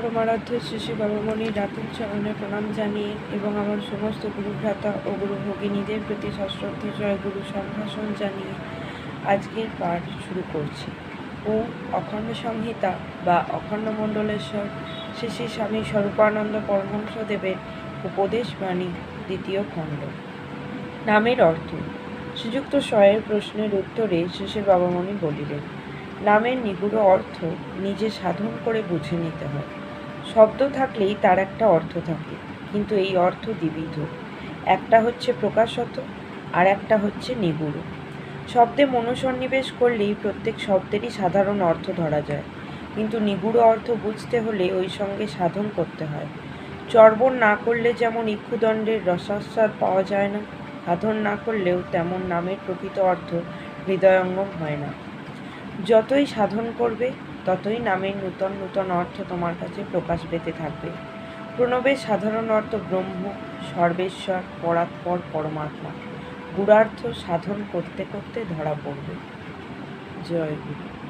পরমারাধ্য শ্রী শ্রী বাবামণির রাতুল চরণে প্রণাম জানিয়ে এবং আমার সমস্ত গুরু ভ্রাতা ও গুরু ভগিনীদের প্রতি সশ্রদ্ধ জয় গুরু সম্ভাষণ জানিয়ে আজকের পাঠ শুরু করছি। ও অখণ্ড সংহিতা বা অখণ্ড মণ্ডলেশ্বর শ্রী স্বামী স্বরূপানন্দ পরমহংসদেবের উপদেশ বাণী, দ্বিতীয় খণ্ড। নামের অর্থ, শ্রীযুক্ত স্বয়ের প্রশ্নের উত্তরে শ্রী বাবামণি বলিলেন, নামের নিগুড় অর্থ নিজে সাধন করে বুঝে নিতে হয়। শব্দ থাকলেই তার একটা অর্থ থাকে, কিন্তু এই অর্থ দ্বিবিধ। একটা হচ্ছে প্রকাশত আর একটা হচ্ছে নিগুড়। শব্দে মনোসন্নিবেশ করলেই প্রত্যেক শব্দেরই সাধারণ অর্থ ধরা যায়, কিন্তু নিগুড় অর্থ বুঝতে হলে ওই সঙ্গে সাধন করতে হয়। চর্বণ না করলে যেমন ইক্ষুদণ্ডের রসাস্বাদ পাওয়া যায় না, সাধন না করলেও তেমন নামের প্রকৃত অর্থ হৃদয়ঙ্গম হয় না। যতই সাধন করবে ততই নামের নূতন নূতন অর্থ তোমার কাছে প্রকাশ পেতে থাকবে। প্রণবের সাধারণ অর্থ ব্রহ্ম, সর্বেশ্বর পরাৎপর পরমাত্মা। গুড়ার্থ সাধন করতে করতে ধরা পড়বে। জয় গুরু।